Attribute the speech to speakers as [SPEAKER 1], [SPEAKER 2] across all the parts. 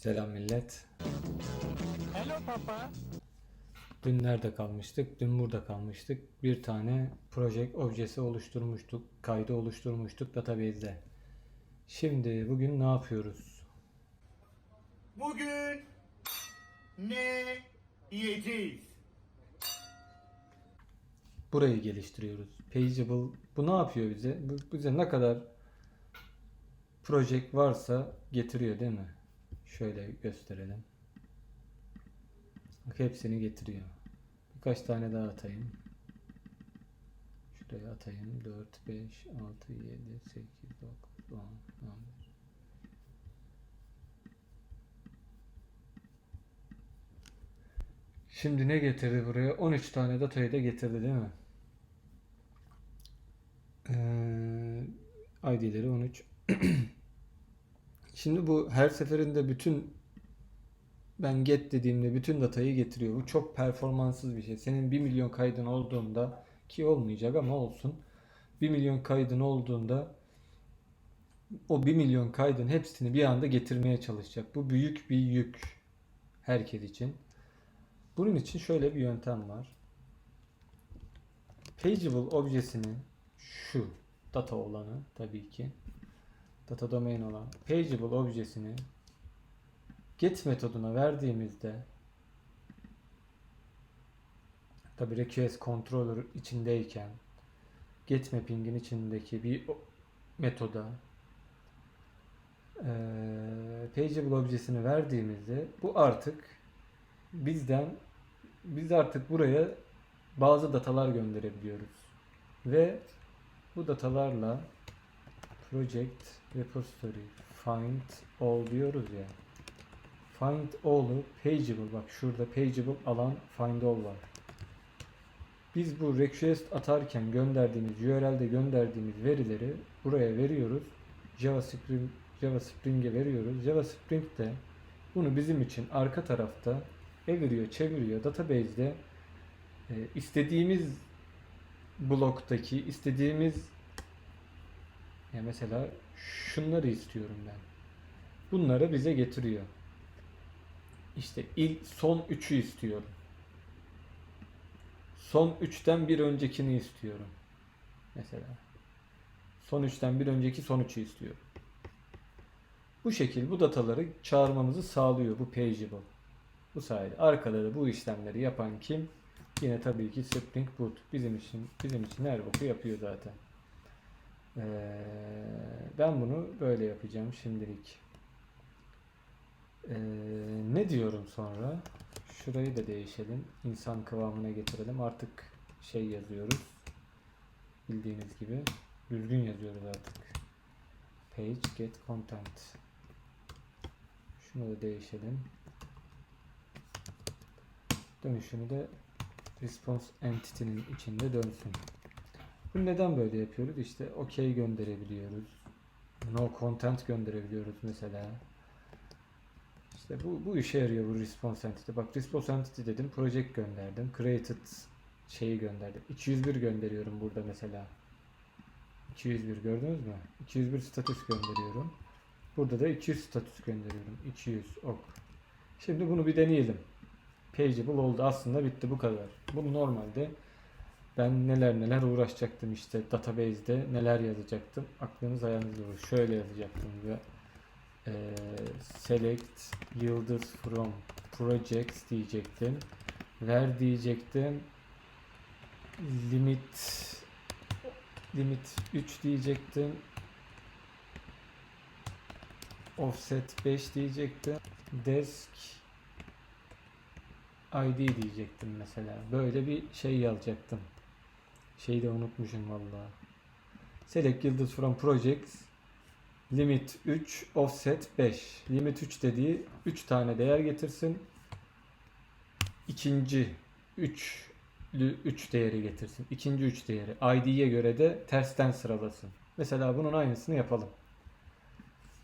[SPEAKER 1] Selam millet.
[SPEAKER 2] Hello papa.
[SPEAKER 1] Dün nerede kalmıştık? Dün burada kalmıştık. Bir tane project objesi oluşturmuştuk. Kaydı oluşturmuştuk database'de. Şimdi bugün ne yapıyoruz?
[SPEAKER 2] Bugün ne yiyeceğiz?
[SPEAKER 1] Burayı geliştiriyoruz. Pageable. Bu ne yapıyor bize? Bu bize ne kadar project varsa getiriyor değil mi? Şöyle gösterelim. Bak hepsini getiriyor. Birkaç tane daha atayım. Şuraya atayım. 4, 5, 6, 7, 8, 9, 10, 11. Şimdi ne getirdi buraya? 13 tane datayı da getirdi değil mi? Ee, ID'leri 13. Şimdi bu her seferinde bütün ben get dediğimde bütün datayı getiriyor. Bu çok performanssız bir şey. Senin 1 milyon kaydın olduğunda ki olmayacak ama olsun. 1 milyon kaydın olduğunda o 1 milyon kaydın hepsini bir anda getirmeye çalışacak. Bu büyük bir yük herkes için. Bunun için şöyle bir yöntem var. Pageable objesini şu data olanı tabii ki data domain olan pageable objesini get metoduna verdiğimizde tabii request controller içindeyken get mapping'in içindeki bir metoda eee pageable objesini verdiğimizde bu artık bizden biz artık buraya bazı datalar gönderebiliyoruz. Ve bu datalarla project repository find all diyoruz ya. Find all'u pageable bak şurada pageable alan find all var. Biz bu request atarken gönderdiğimiz URL'de gönderdiğimiz verileri buraya veriyoruz. Java Spring Java Spring'e veriyoruz. Java Spring de bunu bizim için arka tarafta eviriyor, çeviriyor. Database'de e, istediğimiz bloktaki istediğimiz ya mesela şunları istiyorum ben. Bunları bize getiriyor. İşte ilk son üçü istiyorum. Son üçten bir öncekini istiyorum. Mesela. Son üçten bir önceki son üçü istiyorum. Bu şekil bu dataları çağırmamızı sağlıyor bu pageable. Bu sayede arkada da bu işlemleri yapan kim? Yine tabii ki Spring Boot. Bizim için bizim için her boku yapıyor zaten. Ee, ben bunu böyle yapacağım şimdilik. Ee, ne diyorum sonra? Şurayı da değişelim. İnsan kıvamına getirelim. Artık şey yazıyoruz. Bildiğiniz gibi. Düzgün yazıyoruz artık. Page get content. Şunu da değişelim. Dönüşünü de response entity'nin içinde dönsün. Bu neden böyle yapıyoruz? İşte OK gönderebiliyoruz. No content gönderebiliyoruz mesela. İşte bu, bu işe yarıyor bu response entity. Bak response entity dedim, project gönderdim. Created şeyi gönderdim. 201 gönderiyorum burada mesela. 201 gördünüz mü? 201 status gönderiyorum. Burada da 200 status gönderiyorum. 200 ok. Şimdi bunu bir deneyelim. Pageable oldu. Aslında bitti bu kadar. Bu normalde ben neler neler uğraşacaktım işte database'de neler yazacaktım. Aklınız ayağınızda olur. Şöyle yazacaktım ve eee, select yıldız from projects diyecektim. Ver diyecektim. Limit limit 3 diyecektim. Offset 5 diyecektim. Desk ID diyecektim mesela. Böyle bir şey yazacaktım. Şeyi de unutmuşum valla. Select yıldız from projects limit 3 offset 5. Limit 3 dediği 3 tane değer getirsin. İkinci 3 3 değeri getirsin. İkinci 3 değeri. ID'ye göre de tersten sıralasın. Mesela bunun aynısını yapalım.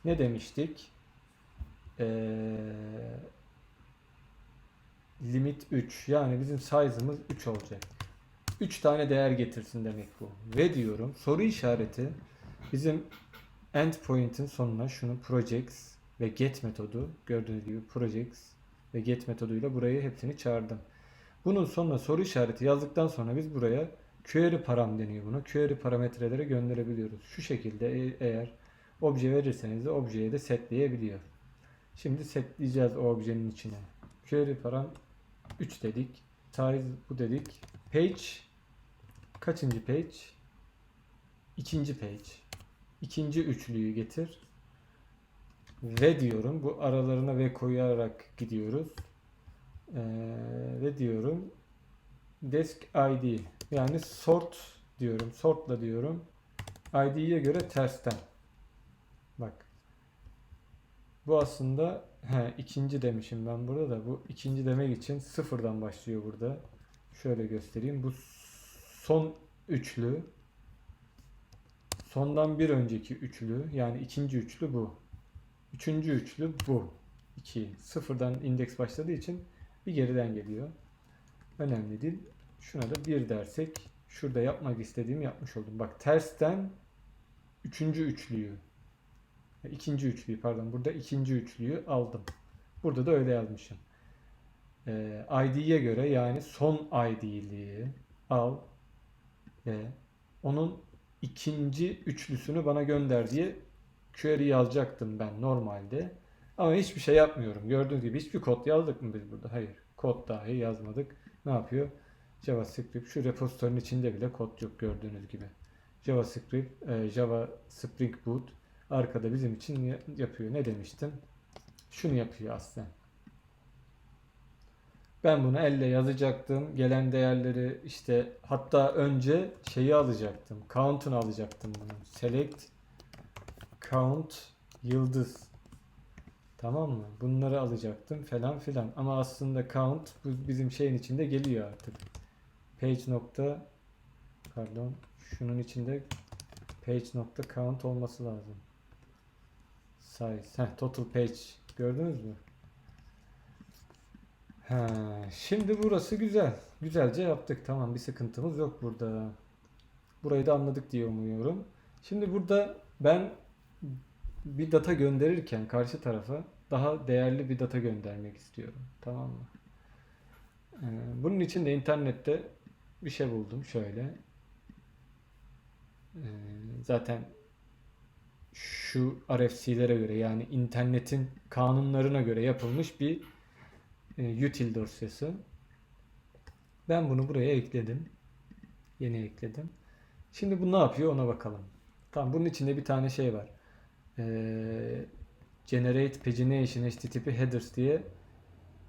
[SPEAKER 1] Ne demiştik? Ee, limit 3. Yani bizim size'ımız 3 olacak. 3 tane değer getirsin demek bu. Ve diyorum soru işareti bizim endpoint'in sonuna şunu projects ve get metodu gördüğünüz gibi projects ve get metoduyla burayı hepsini çağırdım. Bunun sonuna soru işareti yazdıktan sonra biz buraya query param deniyor buna. Query parametreleri gönderebiliyoruz. Şu şekilde e- eğer obje verirseniz de objeye de setleyebiliyor. Şimdi setleyeceğiz o objenin içine. Query param 3 dedik. Size bu dedik. Page kaçıncı page? İkinci page. İkinci üçlüyü getir. Ve diyorum. Bu aralarına ve koyarak gidiyoruz. Ee, ve diyorum. Desk ID. Yani sort diyorum. Sortla diyorum. ID'ye göre tersten. Bak. Bu aslında he, ikinci demişim ben burada da. Bu ikinci demek için sıfırdan başlıyor burada. Şöyle göstereyim. Bu son üçlü. Sondan bir önceki üçlü. Yani ikinci üçlü bu. Üçüncü üçlü bu. 2. Sıfırdan indeks başladığı için bir geriden geliyor. Önemli değil. Şuna da bir dersek şurada yapmak istediğimi yapmış oldum. Bak tersten üçüncü üçlüyü ikinci üçlüyü pardon burada ikinci üçlüyü aldım. Burada da öyle yazmışım. Ee, ID'ye göre yani son ID'liği al ve onun ikinci üçlüsünü bana gönder diye query yazacaktım ben normalde. Ama hiçbir şey yapmıyorum. Gördüğünüz gibi hiçbir kod yazdık mı biz burada? Hayır. Kod dahi yazmadık. Ne yapıyor? JavaScript şu repository'nin içinde bile kod yok gördüğünüz gibi. JavaScript, e, Java Spring Boot arkada bizim için ya- yapıyor. Ne demiştim? Şunu yapıyor aslında. Ben bunu elle yazacaktım. Gelen değerleri işte hatta önce şeyi alacaktım. Count'unu alacaktım bunun. Select count yıldız. Tamam mı? Bunları alacaktım falan filan. Ama aslında count bu bizim şeyin içinde geliyor artık. Page nokta pardon şunun içinde page nokta count olması lazım. Size. Heh, total page. Gördünüz mü? Ha, şimdi burası güzel. Güzelce yaptık. Tamam bir sıkıntımız yok burada. Burayı da anladık diye umuyorum. Şimdi burada ben bir data gönderirken karşı tarafa daha değerli bir data göndermek istiyorum. Tamam mı? Ee, bunun için de internette bir şey buldum şöyle. Ee, zaten şu RFC'lere göre yani internetin kanunlarına göre yapılmış bir e, util dosyası. Ben bunu buraya ekledim. Yeni ekledim. Şimdi bu ne yapıyor ona bakalım. Tamam bunun içinde bir tane şey var. Ee, generate pagination http headers diye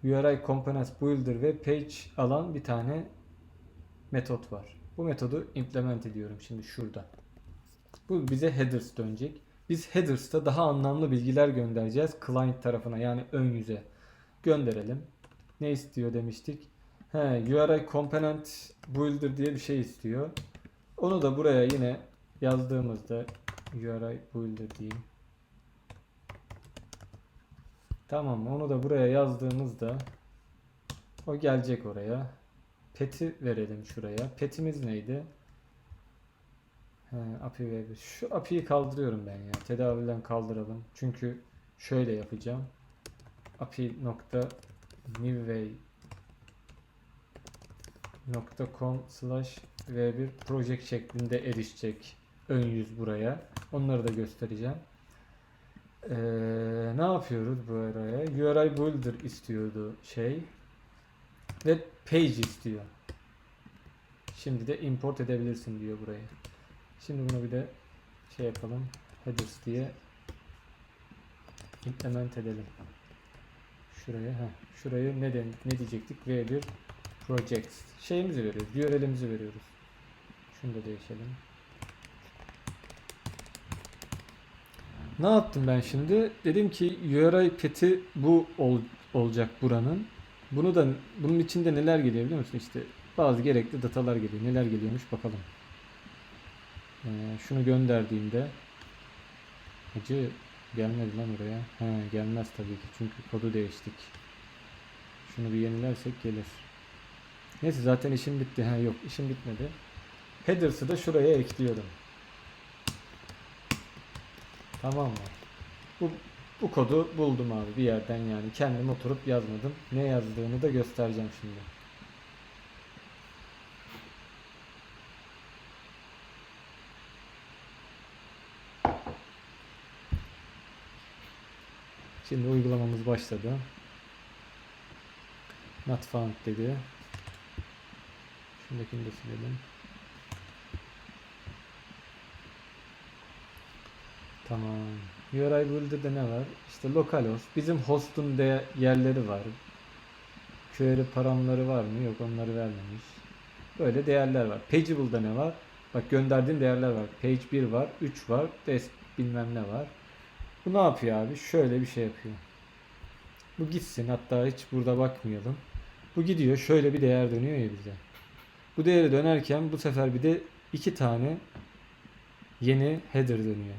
[SPEAKER 1] URI components builder ve page alan bir tane metot var. Bu metodu implement ediyorum şimdi şurada. Bu bize headers dönecek. Biz headers'ta daha anlamlı bilgiler göndereceğiz client tarafına yani ön yüze. Gönderelim. Ne istiyor demiştik. He, URI component builder diye bir şey istiyor. Onu da buraya yine yazdığımızda URI builder diyeyim. Tamam? Onu da buraya yazdığımızda o gelecek oraya. Pet'i verelim şuraya. Pet'imiz neydi? He, API Web. Şu API'yi kaldırıyorum ben ya. Tedavülden kaldıralım. Çünkü şöyle yapacağım. API nokta newway .com slash v1 project şeklinde erişecek ön yüz buraya. Onları da göstereceğim. Ee, ne yapıyoruz bu araya? URI Builder istiyordu şey. Ve page istiyor. Şimdi de import edebilirsin diyor buraya. Şimdi bunu bir de şey yapalım. Headers diye implement edelim. Şuraya ha şuraya ne de, ne diyecektik? V1 projects. Şeyimizi veriyoruz. URL'imizi veriyoruz. Şunu da değişelim. Ne yaptım ben şimdi? Dedim ki URI pet'i bu ol- olacak buranın. Bunu da bunun içinde neler geliyor biliyor musun? İşte bazı gerekli datalar geliyor. Neler geliyormuş bakalım. Ee, şunu gönderdiğimde Hacı gelmedi lan oraya. He gelmez tabii ki çünkü kodu değiştik. Şunu bir yenilersek gelir. Neyse zaten işim bitti. Ha yok işim bitmedi. Headers'ı da şuraya ekliyorum. Tamam mı? Bu Bu kodu buldum abi bir yerden yani. Kendim oturup yazmadım. Ne yazdığını da göstereceğim şimdi. Şimdi uygulamamız başladı. Not found dedi. Şundakini de silelim. Tamam. URI Builder'da ne var? İşte localhost. Bizim host'un de yerleri var. Query paramları var mı? Yok onları vermemiş. Böyle değerler var. Pageable'da ne var? Bak gönderdiğin değerler var. Page 1 var, 3 var, desk bilmem ne var. Bu ne yapıyor abi? Şöyle bir şey yapıyor. Bu gitsin. Hatta hiç burada bakmayalım. Bu gidiyor. Şöyle bir değer dönüyor ya bize. Bu değeri dönerken bu sefer bir de iki tane yeni header dönüyor.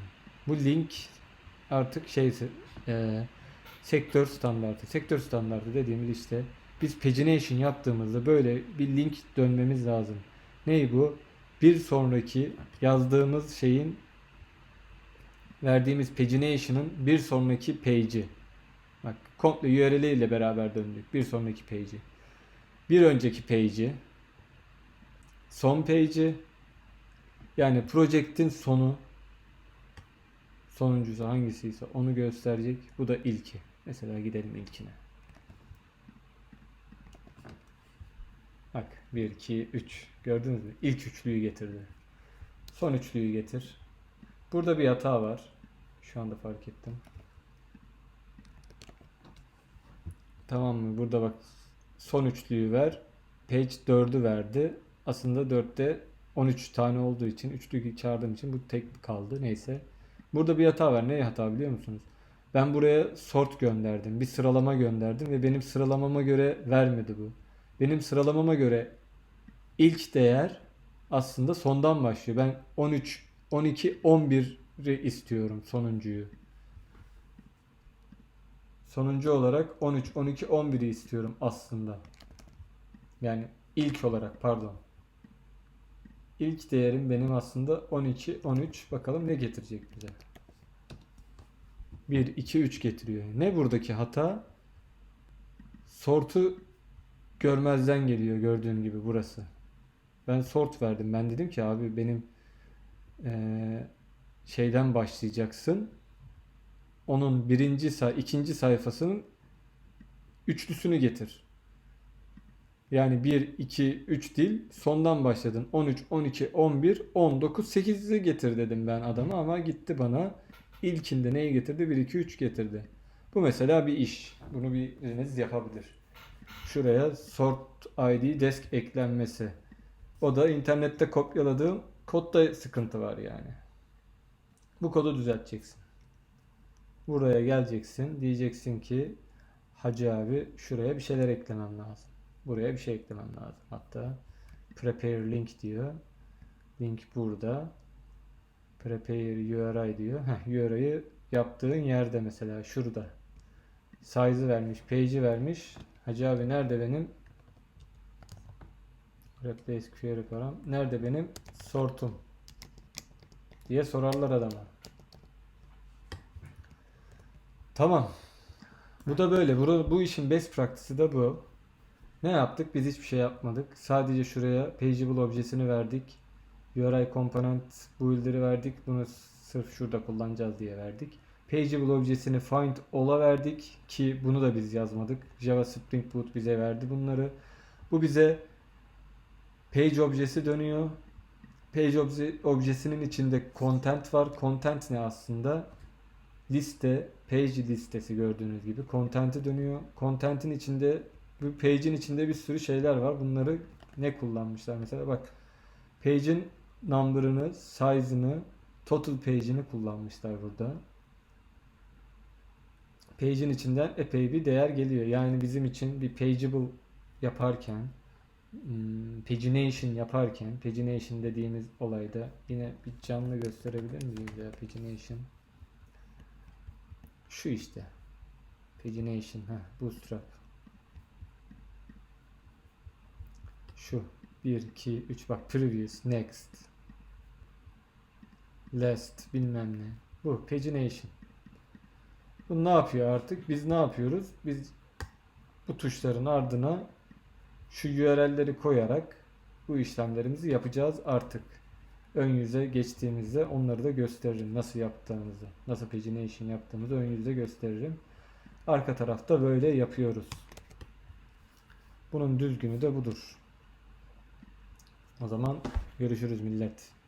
[SPEAKER 1] Bu link artık şeysi e, sektör standartı. Sektör standartı dediğimiz işte biz pagination yaptığımızda böyle bir link dönmemiz lazım. Ney bu? Bir sonraki yazdığımız şeyin verdiğimiz pagination'ın bir sonraki page'i. Bak komple URL ile beraber döndük. Bir sonraki page'i. Bir önceki page'i. Son page'i. Yani project'in sonu sonuncusu hangisiyse onu gösterecek. Bu da ilki. Mesela gidelim ilkine. Bak 1, 2, 3. Gördünüz mü? İlk üçlüyü getirdi. Son üçlüyü getir. Burada bir hata var. Şu anda fark ettim. Tamam mı? Burada bak son üçlüyü ver. Page 4'ü verdi. Aslında 4'te 13 tane olduğu için üçlüyü çağırdığım için bu tek kaldı. Neyse. Burada bir hata var. Ne hata biliyor musunuz? Ben buraya sort gönderdim. Bir sıralama gönderdim ve benim sıralamama göre vermedi bu. Benim sıralamama göre ilk değer aslında sondan başlıyor. Ben 13, 12, 11'i istiyorum sonuncuyu. Sonuncu olarak 13, 12, 11'i istiyorum aslında. Yani ilk olarak pardon. İlk değerim benim aslında 12, 13. Bakalım ne getirecek bize. 1, 2, 3 getiriyor. Ne buradaki hata? Sort'u görmezden geliyor gördüğün gibi burası. Ben sort verdim. Ben dedim ki abi benim eee, şeyden başlayacaksın. Onun birinci say ikinci sayfasının üçlüsünü getir. Yani 1, 2, 3 değil. Sondan başladın. 13, 12, 11, 19, 8'i getir dedim ben adama ama gitti bana ilkinde neyi getirdi? 1, 2, 3 getirdi. Bu mesela bir iş. Bunu biriniz yapabilir. Şuraya sort ID desk eklenmesi. O da internette kopyaladığım kodda sıkıntı var yani. Bu kodu düzelteceksin. Buraya geleceksin. Diyeceksin ki Hacı abi şuraya bir şeyler eklemem lazım. Buraya bir şey eklemem lazım. Hatta prepare link diyor. Link burada. Prepare URI diyor. Heh, URI'yi yaptığın yerde mesela şurada. Size'ı vermiş, page'i vermiş. Hacı abi nerede benim replace query param? Nerede benim sortum? diye sorarlar adama. Tamam. Bu da böyle. Bu, bu işin best practice'ı da bu. Ne yaptık? Biz hiçbir şey yapmadık. Sadece şuraya pageable objesini verdik. URI component builder'ı verdik. Bunu sırf şurada kullanacağız diye verdik. Pageable objesini find all'a verdik ki bunu da biz yazmadık. Java Spring Boot bize verdi bunları. Bu bize page objesi dönüyor. Page obje, objesinin içinde content var. Content ne aslında? Liste, page listesi gördüğünüz gibi. Content'i dönüyor. Content'in içinde bu page'in içinde bir sürü şeyler var. Bunları ne kullanmışlar mesela bak page'in number'ını, size'ını, total page'ini kullanmışlar burada. Page'in içinden epey bir değer geliyor. Yani bizim için bir pageable yaparken pagination yaparken pagination dediğimiz olayda yine bir canlı gösterebilir miyiz ya pagination şu işte pagination ha bootstrap Şu. 1, 2, 3 bak previous, next, last bilmem ne. Bu pagination. Bu ne yapıyor artık? Biz ne yapıyoruz? Biz bu tuşların ardına şu URL'leri koyarak bu işlemlerimizi yapacağız artık. Ön yüze geçtiğimizde onları da gösteririm. Nasıl yaptığımızı, nasıl pagination yaptığımızı ön yüzde gösteririm. Arka tarafta böyle yapıyoruz. Bunun düzgünü de budur. O zaman görüşürüz millet.